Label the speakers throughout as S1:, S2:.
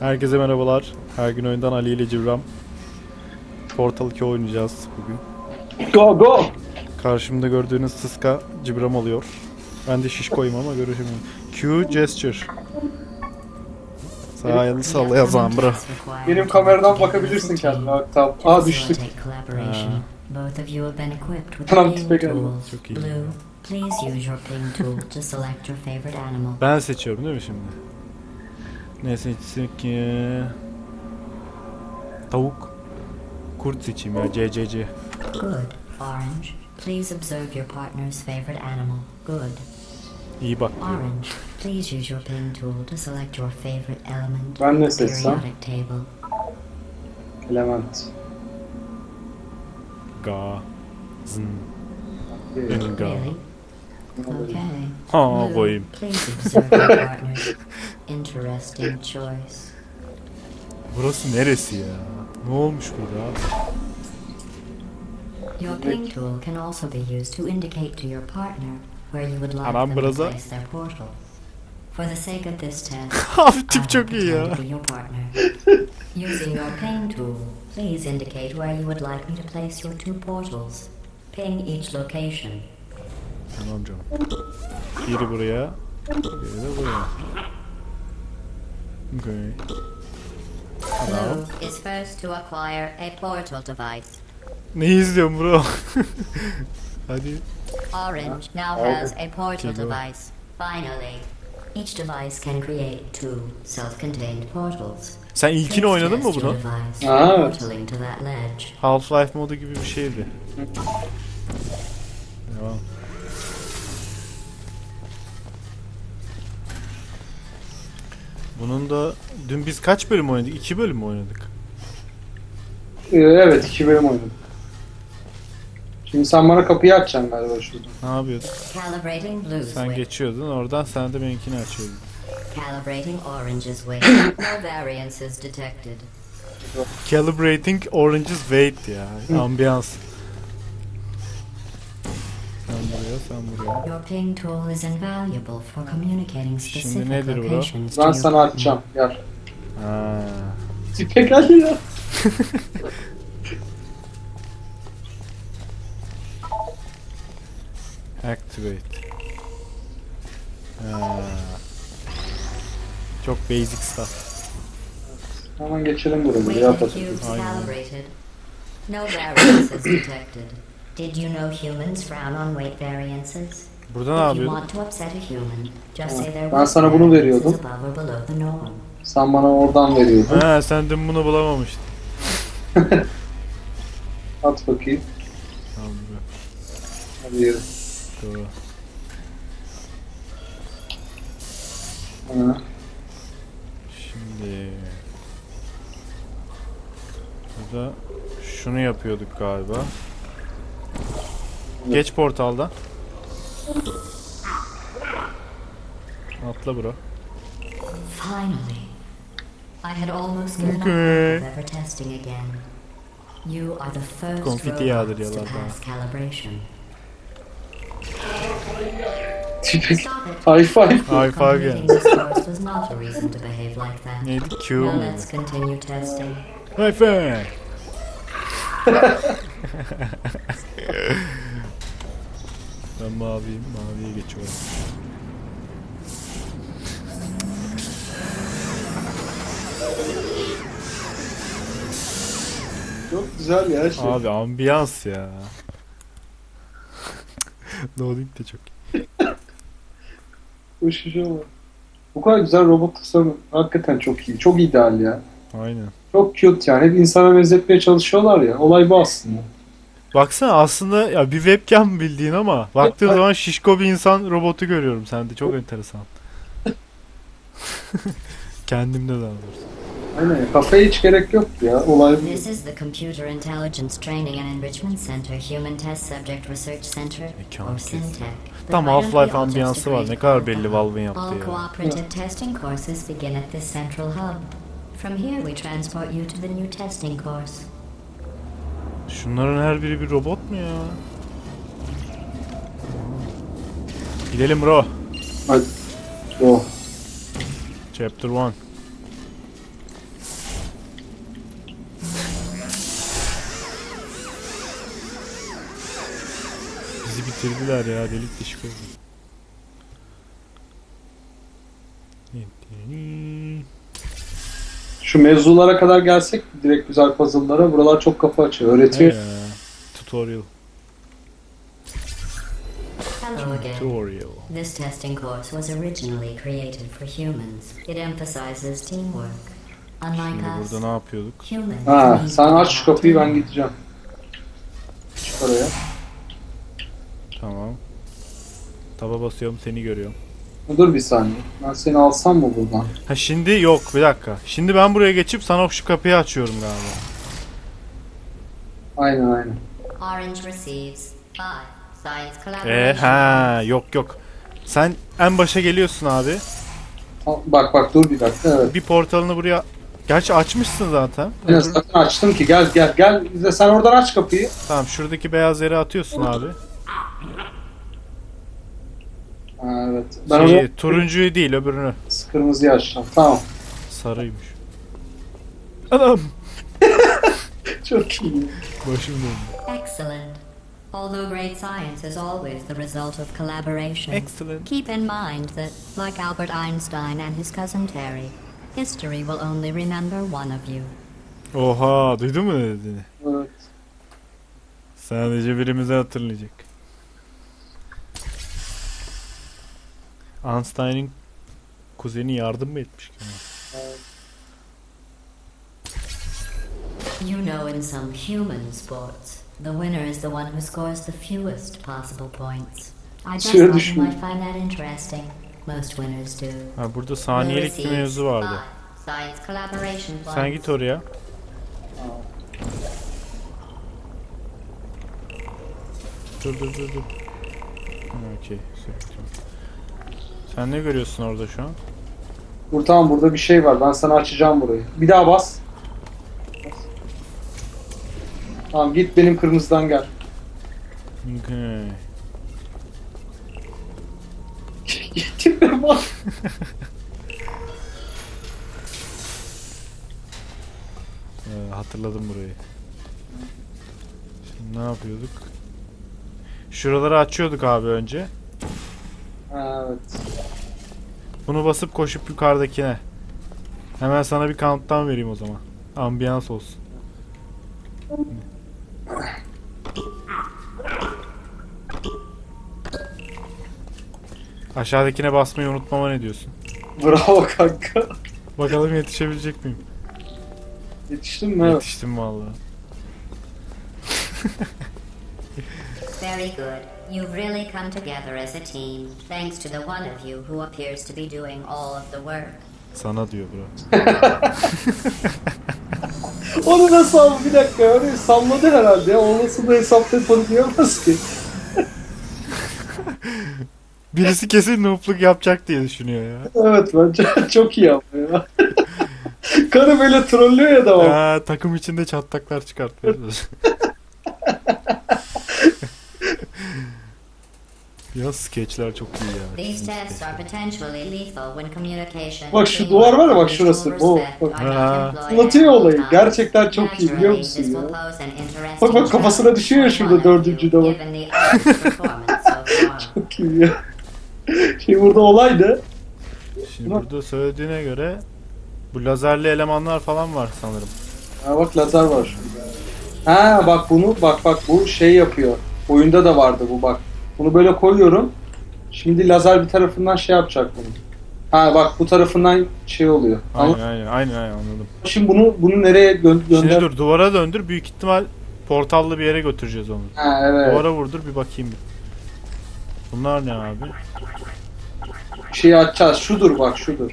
S1: Herkese merhabalar. Her gün oyundan Ali ile Cibram. Portal 2 oynayacağız bugün.
S2: Go go.
S1: Karşımda gördüğünüz Sıska Cibram oluyor. Ben de şişkoyum ama görüşemiyorum. Q gesture. Sağ el salla yazan bro.
S2: Benim kameradan bakabilirsin kendine. Bak tamam. Aa düştük.
S3: Both of you have been equipped with
S2: Tamam, tipe geldim.
S1: Çok iyi.
S3: Blue, please use your ping tool to select your favorite animal.
S1: Ben seçiyorum değil mi şimdi? Ne seçsek ki? Tavuk. Kurt seçeyim ya CCC.
S3: Good. Orange, please observe your partner's favorite animal. Good.
S1: İyi bak diyor.
S3: Orange, please use your ping tool to select your favorite element.
S2: Ben ne seçsem?
S3: Periodic table.
S2: Element.
S1: Ga. Zın.
S3: Really? Okay.
S1: Ha koyayım.
S3: Please observe your interesting choice.
S1: Burası neresi ya? Ne olmuş burada?
S3: Your ping tool can also be used to indicate to your partner where you would like
S1: Anam
S3: them to
S1: braza.
S3: place their portal. For the sake of this test,
S1: Abi
S3: I
S1: tip çok
S3: will
S1: iyi
S3: pretend
S1: ya.
S3: to be your partner. Using your ping tool, please indicate where you would like me to place your two portals. Ping each location.
S1: Tamam canım. Biri buraya. Biri de buraya. Okay.
S3: Blue is first to acquire a portal device.
S1: Ne izliyorsun bro? Hadi.
S3: Orange now has a portal device. Finally, each device can create two self-contained portals.
S1: Sen ilkini oynadın mı bunu?
S2: Aa, evet.
S1: Half-Life modu gibi bir şeydi. Devam. Bunun da dün biz kaç bölüm oynadık? İki bölüm mü oynadık?
S2: Ee, evet iki bölüm oynadım. Şimdi sen bana kapıyı açacaksın galiba şurada.
S1: Ne?
S3: Calibrating blue
S1: Sen geçiyordun oradan sen de benimkini açıyordun.
S3: Calibrating orange's weight. no variances detected.
S1: Calibrating Orange's Weight ya. Ambiyans. Sen buraya.
S3: Your ping tool is invaluable for communicating specific
S1: nedir
S3: locations to
S2: Ben
S3: your
S2: sana
S3: partner.
S2: açacağım. Gel.
S1: Ha.
S2: Tipe gel ya.
S1: Activate. Ha. Çok basic stuff.
S2: Hemen geçelim
S3: of
S2: otur.
S3: cubes
S1: Aynen.
S3: calibrated. No variances detected. Did you know humans frown on weight variances?
S1: Burada ne yapıyordun?
S3: want to upset a human, just say their
S2: Ben sana bunu veriyordum.
S3: is above or below the norm.
S2: Sen bana oradan veriyordun.
S1: Ha sen dün bunu bulamamıştın.
S2: At bakayım.
S1: Tamam.
S2: Hadi yürü.
S1: Doğru.
S2: Ha.
S1: Şimdi burada şunu yapıyorduk galiba. Geç portaldan. Atla bro.
S3: Finally, I had almost given
S1: Okay.
S3: up of ever testing again. You are the first
S1: Konfeti yağdırıyorlar bana.
S3: calibration.
S2: High five.
S1: High five yani. Neydi? Q mu?
S3: let's continue testing.
S1: High five. ben maviyim. Maviye geçiyorum.
S2: Çok güzel ya şey.
S1: Abi ambiyans ya. Loading de çok iyi.
S2: Uçuşu var. Bu kadar güzel robot tasarımı hakikaten çok iyi. Çok ideal ya.
S1: Aynen.
S2: Çok cute yani. Hep insana benzetmeye çalışıyorlar ya. Olay bu aslında.
S1: Baksana aslında ya bir webcam bildiğin ama baktığın zaman şişko bir insan robotu görüyorum sende. Çok enteresan. Kendimde daha doğrusu.
S2: Aynen ya. Kafaya hiç gerek yoktu ya. Olay bu.
S3: This is the Computer Intelligence Training and Enrichment Center Human Test Subject Research Center,
S1: Mekan
S3: or
S1: kez.
S3: SINTEC.
S1: Tam Half-Life ambiyansı var. Ne kadar belli
S3: that?
S1: Valve'in yaptığı
S3: All cooperative testing courses begin at this central hub. From here we transport you to the new testing course.
S1: Şunların her biri bir robot mu ya? Gidelim bro.
S2: Hadi. Oh.
S1: Chapter 1. Bizi bitirdiler ya delik dişik oldu.
S2: Şu mevzulara kadar gelsek direkt güzel puzzle'lara. Buralar çok kafa açıyor. Öğretiyor.
S1: Ya, tutorial.
S3: Hello again.
S1: Tutorial.
S3: This testing course was originally created for humans. It emphasizes teamwork. Unlike
S1: Şimdi
S3: us,
S1: burada ne yapıyorduk?
S3: humans
S2: Ha,
S3: need
S2: sen aç şu kapıyı ben gideceğim. Çık oraya.
S1: Tamam. Taba basıyorum seni görüyorum.
S2: Dur bir saniye. Ben seni alsam mı buradan?
S1: Ha şimdi yok bir dakika. Şimdi ben buraya geçip sana şu kapıyı açıyorum galiba.
S2: Aynen aynen.
S3: Orange receives five science
S1: Ee ha yok yok. Sen en başa geliyorsun abi.
S2: Al, Bak bak dur bir dakika evet.
S1: Bir portalını buraya Gerçi açmışsın zaten.
S2: Ben zaten açtım ki gel gel gel. Sen oradan aç kapıyı.
S1: Tamam şuradaki beyaz yere atıyorsun abi.
S2: Ha, evet. Ben
S1: Şeyi,
S2: onu
S1: turuncuyu değil öbürünü.
S2: kırmızıyı açacağım. Tamam.
S1: Sarıymış. Anam.
S2: Çok iyi.
S1: Başım döndü.
S3: Excellent. Although great science is always the result of collaboration,
S1: Excellent.
S3: keep in mind that, like Albert Einstein and his cousin Terry, history will only remember one of you.
S1: Oha duydun mu ne dediğini?
S2: Evet.
S1: Sadece birimizi hatırlayacak. Einstein'ın kuzeni yardım mı etmiş ki?
S3: You know, in some human sports, the winner is the one who scores the fewest possible points. I just
S2: Suya
S3: thought you
S2: düşmüyor.
S3: might find that interesting. Most winners do.
S1: Ha burada saniyelik bir mevzu vardı.
S3: Five Science collaboration
S1: Sen
S3: points.
S1: git oraya. Dur dur dur dur. Ha, Okey. süper. Sen ne görüyorsun orada şu an?
S2: Dur tamam burada bir şey var. Ben sana açacağım burayı. Bir daha bas. Tamam git benim kırmızıdan gel.
S1: Okay.
S2: Gittim bak.
S1: Ee, hatırladım burayı. Şimdi ne yapıyorduk? Şuraları açıyorduk abi önce.
S2: Evet.
S1: Bunu basıp koşup yukarıdakine. Hemen sana bir countdown vereyim o zaman. Ambiyans olsun. Aşağıdakine basmayı unutmama ne diyorsun?
S2: Bravo kanka.
S1: Bakalım yetişebilecek miyim?
S2: Yetiştin mi?
S1: Yetiştim vallahi.
S3: Very good. You've really come together as a team, thanks to the one of you who appears to be doing all of the work.
S1: Sana diyor bro.
S2: Onu nasıl al? Bir dakika öyle salladı herhalde. O nasıl da hesap telefonu diyemez ki.
S1: Birisi kesin noobluk yapacak diye düşünüyor ya.
S2: Evet bence çok iyi ama ya. Karı böyle trollüyor ya devam.
S1: Ha, takım içinde çatlaklar çıkartmaya ya skeçler çok iyi ya.
S3: These tests are potentially lethal when communication.
S2: Bak şu duvar var ya, bak şurası,
S3: mutual
S2: bu, bak.
S1: Ha.
S2: Anlatıyor olayı. Gerçekten çok iyi biliyor musun ya? Bak bak kafasına düşüyor ya şurada dördüncüde bak. Çok iyi ya. Şey burada olay ne?
S1: Şimdi
S2: Ulan-
S1: burada söylediğine göre bu lazerli elemanlar falan var sanırım.
S2: Ha bak lazer var şurada. Ha bak bunu bak bak bu şey yapıyor. Oyunda da vardı bu bak. Bunu böyle koyuyorum. Şimdi lazer bir tarafından şey yapacak bunu. Ha bak bu tarafından şey oluyor.
S1: Aynen
S2: Ama
S1: aynen aynen aynen anladım.
S2: şimdi bunu bunu nereye gö-
S1: Şimdi
S2: gönder?
S1: dur duvara döndür büyük ihtimal portallı bir yere götüreceğiz onu.
S2: Ha evet.
S1: Duvara vurdur bir bakayım bir. Bunlar ne abi?
S2: Şeyi açacağız. Şudur bak şudur.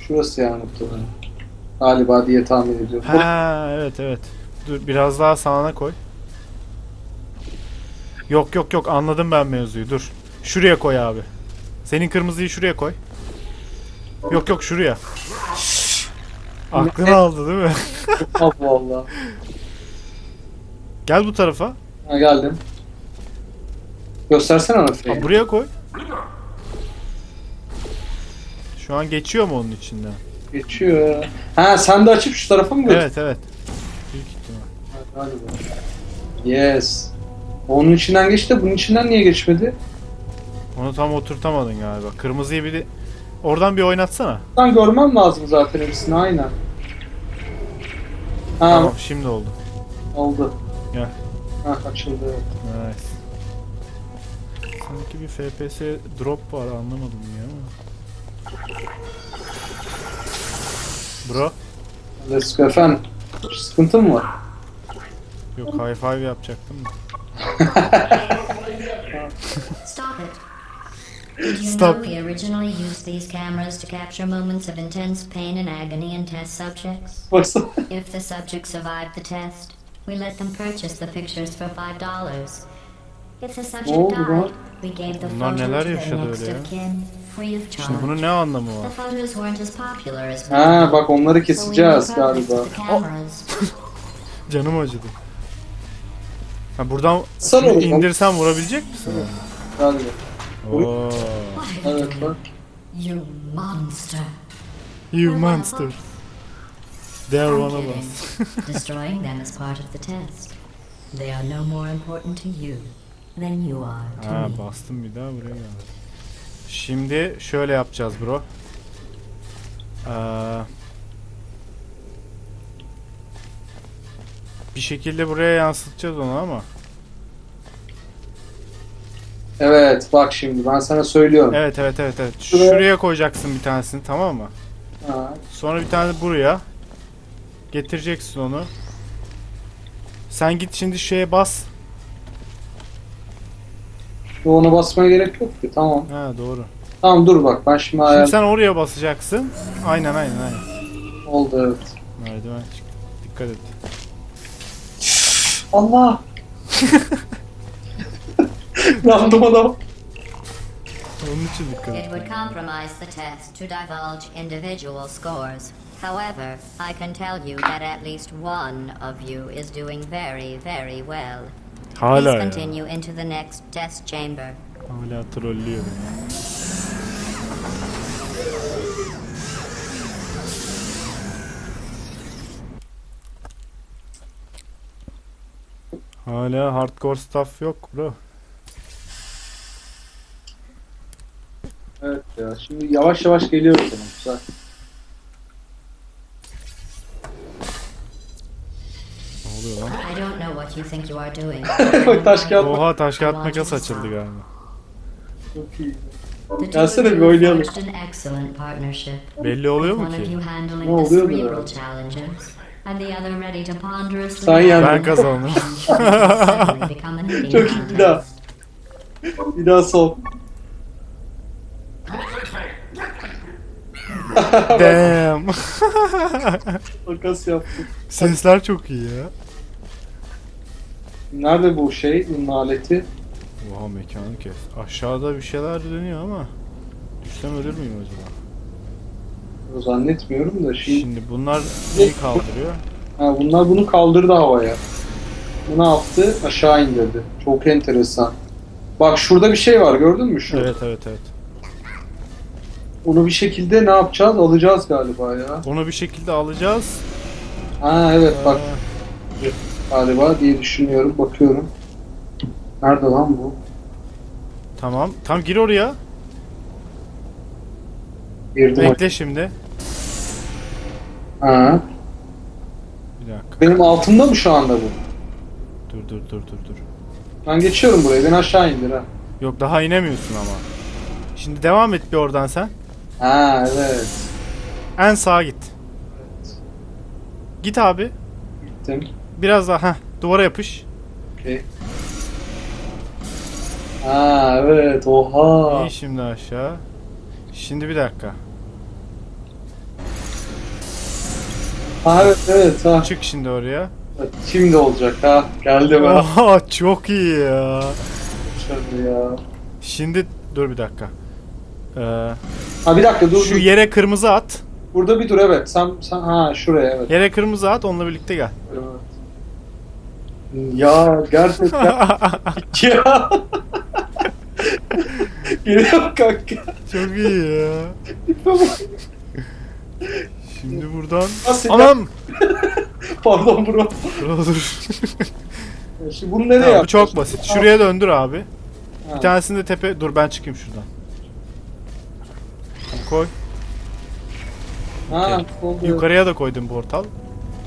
S2: Şurası yani muhtemelen. Galiba diye tahmin ediyorum.
S1: Ha evet evet. Dur biraz daha sağına koy. Yok yok yok anladım ben mevzuyu dur. Şuraya koy abi. Senin kırmızıyı şuraya koy. Yok yok şuraya. Aklını aldı değil mi?
S2: Allah Allah.
S1: Gel bu tarafa.
S2: Ha geldim. Göstersene ona
S1: Ha, buraya koy. Şu an geçiyor mu onun içinden?
S2: Geçiyor. Ha sen de açıp şu tarafa mı götür?
S1: Evet evet. Büyük ihtimal.
S2: Ha, Galiba. Yes. Onun içinden geçti de bunun içinden niye geçmedi?
S1: Onu tam oturtamadın galiba. Kırmızıyı bir de... Oradan bir oynatsana.
S2: Ben görmem lazım zaten hepsini aynen. Ha
S1: Tamam şimdi oldu.
S2: oldu.
S1: Gel.
S2: Ha açıldı. evet.
S1: Nice. Sanki bir FPS drop var anlamadım ya ama. Bro.
S2: Let's go efendim. Sıkıntı mı var?
S1: Yok high five yapacaktım da.
S3: Stop it. Did you
S1: Stop.
S3: know we originally used these cameras to capture moments of intense pain and agony in test subjects?
S2: Baksana.
S3: If the subjects survived the test, we let them purchase the pictures for five dollars. If the subject
S2: oldu lan?
S3: died, we gave the
S1: Bunlar neler
S3: to their
S1: yaşadı
S3: next
S1: öyle ya?
S3: of kin, free of charge.
S1: Şimdi bunun ne anlamı
S3: The
S1: var?
S3: photos weren't as popular as we
S2: Ha bak onları
S3: so we
S2: keseceğiz galiba.
S3: the cameras.
S1: Canım acıdı. Ha buradan
S2: Sen oğlum.
S1: indirsem vurabilecek misin?
S2: Galiba.
S1: Oo.
S2: Evet bak.
S3: You monster.
S1: You monster. They are
S3: I'm
S1: one of
S3: kidding.
S1: us.
S3: Destroying them is part of the test. They are no more important to you than you are to
S1: Ha
S3: me.
S1: bastım bir daha buraya geldi. Şimdi şöyle yapacağız bro. Ee, bir şekilde buraya yansıtacağız onu ama.
S2: Evet bak şimdi ben sana söylüyorum.
S1: Evet evet evet evet.
S2: Şuraya-
S1: Şuraya koyacaksın bir tanesini tamam mı?
S2: Ha.
S1: Sonra bir tane buraya. Getireceksin onu. Sen git şimdi şeye bas.
S2: Ona basmaya gerek yok ki tamam.
S1: Ha doğru.
S2: Tamam dur bak ben şimdi ayar
S1: Şimdi sen oraya basacaksın. Aynen aynen aynen.
S2: oldu evet.
S1: Merdiven çıktı. Dikkat et.
S2: Allah! Yandım adam.
S1: Onun için dikkat
S3: It would compromise the test to divulge individual scores. However, I can tell you that at least one of you is doing very, very well.
S1: Hala
S3: Please
S1: ya.
S3: continue into the next test chamber.
S1: Hala trollüyor beni. Hala hardcore stuff yok bro.
S2: Evet ya şimdi yavaş yavaş geliyoruz ama güzel.
S1: Ne oluyor lan?
S3: I don't know what you think you are doing.
S2: Bak taş kağıt
S1: Oha taş kağıt makas açıldı galiba.
S2: Çok iyi.
S3: The two
S2: Gelsene bir
S3: you
S2: oynayalım.
S3: forged an excellent partnership.
S1: Belli oluyor mu
S3: one of
S1: ki?
S3: you handling
S2: Ne
S3: the
S2: oluyor
S3: cerebral challenges, and the other ready to ponderously
S2: Sen yendin.
S1: Ben kazandım.
S3: suddenly become a knitting
S2: Çok iyi, bir daha.
S3: contest.
S2: Bir daha sol.
S1: Damn.
S2: Makas yaptık.
S1: Sesler çok iyi ya.
S2: Nerede bu şey? Bunun aleti?
S1: Oha mekanı kes. Aşağıda bir şeyler dönüyor ama. Düşsem ölür müyüm acaba?
S2: Zannetmiyorum da şimdi.
S1: Şimdi bunlar neyi kaldırıyor?
S2: Ha, bunlar bunu kaldırdı havaya. Bu ne yaptı? Aşağı indirdi. Çok enteresan. Bak şurada bir şey var gördün mü şunu?
S1: Evet evet evet.
S2: Onu bir şekilde ne yapacağız? Alacağız galiba ya.
S1: Onu bir şekilde alacağız.
S2: Ha evet bak
S1: Ee,
S2: galiba diye düşünüyorum. Bakıyorum. Nerede lan bu?
S1: tamam. Tam gir oraya.
S2: Girdim.
S1: Bekle şimdi.
S2: Ha.
S1: Bir dakika.
S2: Benim altımda mı şu anda bu?
S1: Dur dur dur dur dur.
S2: Ben geçiyorum buraya. Beni aşağı indir ha.
S1: Yok daha inemiyorsun ama. Şimdi devam et bir oradan sen.
S2: Ha evet.
S1: En sağa git. Git abi.
S2: Gittim.
S1: Biraz daha. Heh, duvara yapış.
S2: Okey. Ha evet. Oha.
S1: İn şimdi aşağı. Şimdi bir dakika.
S2: Ha evet evet ha.
S1: Çık şimdi oraya.
S2: Şimdi olacak ha. Geldi ben.
S1: Oha çok iyi ya.
S2: Şöyle ya.
S1: Şimdi dur bir dakika. Ee,
S2: Ha bir dakika dur
S1: şu
S2: dur.
S1: yere kırmızı at.
S2: Burada bir dur evet. Sen sen ha şuraya evet.
S1: Yere kırmızı at onunla birlikte gel.
S2: evet. Ya gerçekten ya. Geliyor kanka.
S1: Çok iyi ya. Şimdi buradan...
S2: Nasıl ya?
S1: Anam!
S2: Pardon bro.
S1: Dur dur.
S2: Şimdi bunu nereye
S1: Tamam, bu çok basit. Şuraya döndür abi.
S2: Ha.
S1: Bir tanesini de tepe... Dur ben çıkayım şuradan. Koy.
S2: Ha, oldu.
S1: Yukarıya da koydum portal.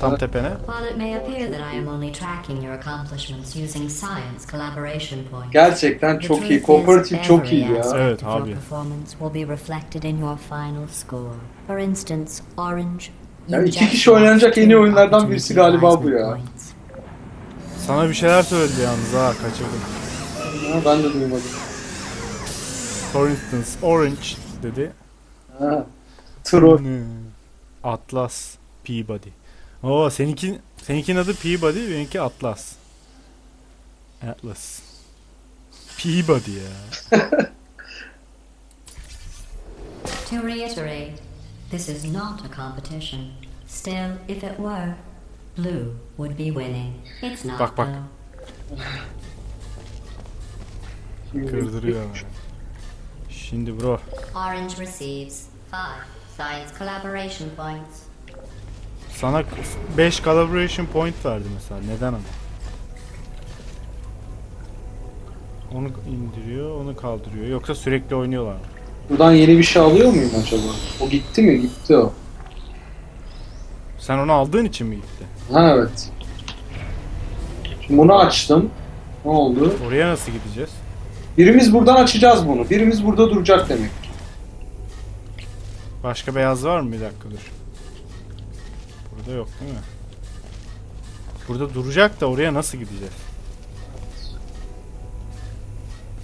S1: Tam tepene.
S3: While it may appear that I am only tracking your accomplishments using science collaboration points,
S2: Gerçekten
S3: the
S2: çok
S3: truth
S2: iyi.
S3: is
S2: Kooperatif çok iyi ya.
S1: Evet,
S3: your
S1: abi.
S3: performance will be reflected in your final score. For instance, Orange.
S2: Ya
S3: you
S2: iki kişi oynanacak en iyi oyunlardan birisi galiba bu ya.
S1: Sana bir şeyler söyledi yalnız ha kaçırdım.
S2: Ha, ben de duymadım.
S1: For instance orange dedi.
S2: Ha. Troll.
S1: Atlas Peabody. Oo seninki seninkinin adı Peabody, benimki Atlas. Atlas. Peabody ya.
S3: To reiterate, this is not a competition. Still, if it were, blue would be winning. It's not
S1: Bak, bak. Kırdırıyor. Şimdi bro.
S3: Orange receives five science collaboration points.
S1: Sana 5 collaboration point verdi mesela. Neden ama? Onu indiriyor, onu kaldırıyor. Yoksa sürekli oynuyorlar.
S2: Buradan yeni bir şey alıyor muyum acaba? O gitti mi? Gitti o.
S1: Sen onu aldığın için mi gitti?
S2: Ha evet. Şimdi bunu açtım. Ne oldu?
S1: Oraya nasıl gideceğiz?
S2: Birimiz buradan açacağız bunu. Birimiz burada duracak demek.
S1: Başka beyaz var mı? Bir dakika dur. Burada yok değil mi? Burada duracak da oraya nasıl gideceğiz?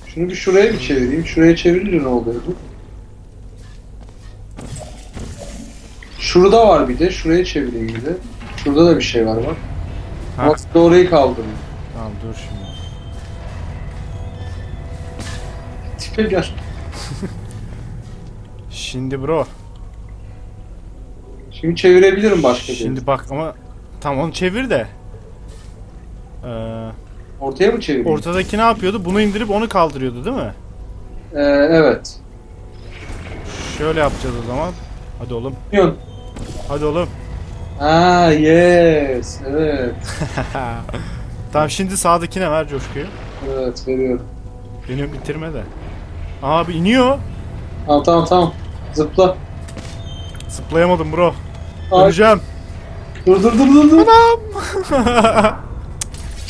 S2: Şunu bir şuraya bir çevireyim. Şuraya çevirince ne oluyordu? Şurada var bir de. Şuraya çevireyim bir de. Şurada da bir şey var bak.
S1: Ha.
S2: Bak da orayı kaldırayım.
S1: Tamam dur şimdi.
S2: Tipe gel.
S1: Şimdi bro.
S2: Şimdi çevirebilirim başka bir.
S1: Şimdi bak ama tam onu çevir de. Ee,
S2: Ortaya mı çevireyim?
S1: ortadaki ne yapıyordu? Bunu indirip onu kaldırıyordu değil mi?
S2: Ee, evet.
S1: Şöyle yapacağız o zaman. Hadi oğlum.
S2: Yön.
S1: Hadi oğlum.
S2: Aa yes. Evet.
S1: tamam şimdi sağdakine ver coşkuyu.
S2: Evet veriyorum.
S1: Beni bitirme de. Abi iniyor.
S2: Tamam tamam tamam. Zıpla.
S1: Zıplayamadım bro. Öleceğim.
S2: dur dur dur dur dur.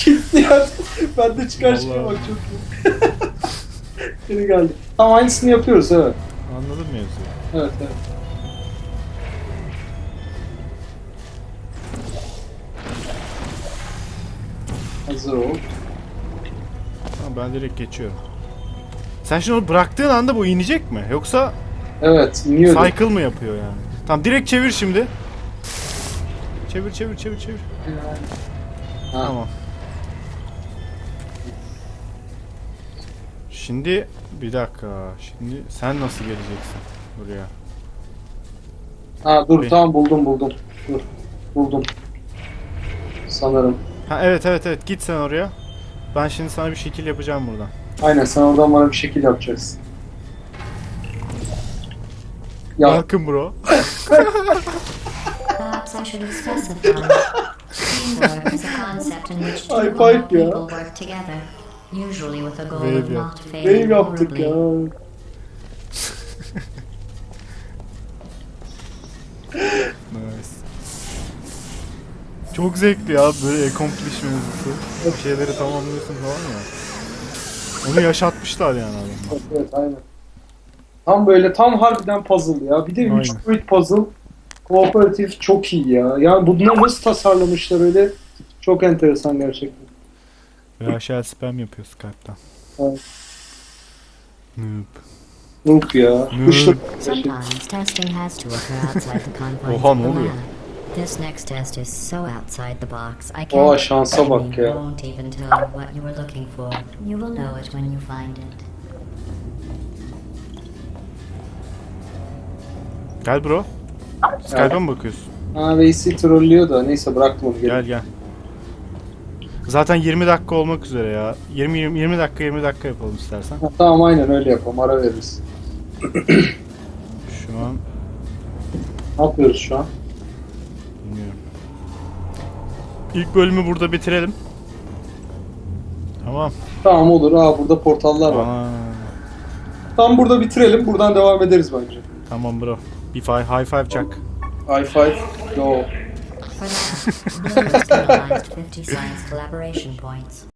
S2: Gitti ya. ben de çıkar çıkar bak çok iyi. Geri geldi. Tamam aynısını yapıyoruz evet.
S1: Anladın mevzuyu.
S2: Evet evet. Hazır ol.
S1: Tamam ben direkt geçiyorum. Sen şimdi onu bıraktığın anda bu inecek mi? Yoksa
S2: Evet iniyor.
S1: cycle mı yapıyor yani? Tamam direkt çevir şimdi. Çevir çevir çevir çevir.
S2: Ha.
S1: Tamam. Şimdi bir dakika. Şimdi sen nasıl geleceksin buraya?
S2: Ha dur
S1: Bir.
S2: tamam buldum buldum. Dur. Buldum. Sanırım.
S1: Ha evet evet evet git sen oraya. Ben şimdi sana bir şekil yapacağım buradan.
S2: Aynen sen oradan bana bir şekil yapacaksın. Ya
S1: Bakın bro.
S3: Perhaps I should have specified. Teamwork is a concept in which two
S2: Ay,
S3: or more
S2: fight ya.
S3: people work together, usually with a goal
S1: Wave
S3: of not failing horribly.
S1: Nice. Çok zevkli ya böyle accomplish mevzusu. Bir şeyleri tamamlıyorsun falan ya. Onu yaşatmışlar yani adamlar.
S2: Evet, evet aynen. Tam böyle tam harbiden puzzle ya. Bir de
S1: Aynen.
S2: 3 boyut puzzle. Kooperatif çok iyi ya. Yani bunları nasıl tasarlamışlar öyle çok enteresan gerçekten.
S1: Shell spam yapıyor Skype'tan.
S2: Evet.
S1: Noob.
S2: Noob ya. Kışlık.
S3: Sometimes testing has to occur outside the confines
S1: Oha, ne oluyor?
S3: This next test is so outside the box, I
S2: Oha,
S3: can't.
S2: şansa
S3: I
S2: bak ya.
S3: won't even tell you what you were looking for. You will know it when you find it.
S1: Gel bro. Skype'a mı bakıyorsun?
S2: Ha Veysi trollüyor da neyse bıraktım onu geri.
S1: Gel gel. Zaten 20 dakika olmak üzere ya. 20 20, 20 dakika 20 dakika yapalım istersen.
S2: Ha, tamam aynen öyle yapalım ara veririz.
S1: Şu an
S2: Ne yapıyoruz şu an?
S1: bilmiyorum. İlk bölümü burada bitirelim. Tamam.
S2: Tamam olur. Aa burada portallar var.
S1: Aa,
S2: Tam burada bitirelim. Buradan devam ederiz bence.
S1: tamam bro. Bir fi- high five çak.
S2: High five. Yo.
S3: For now, Blue has colonized 50 science collaboration points.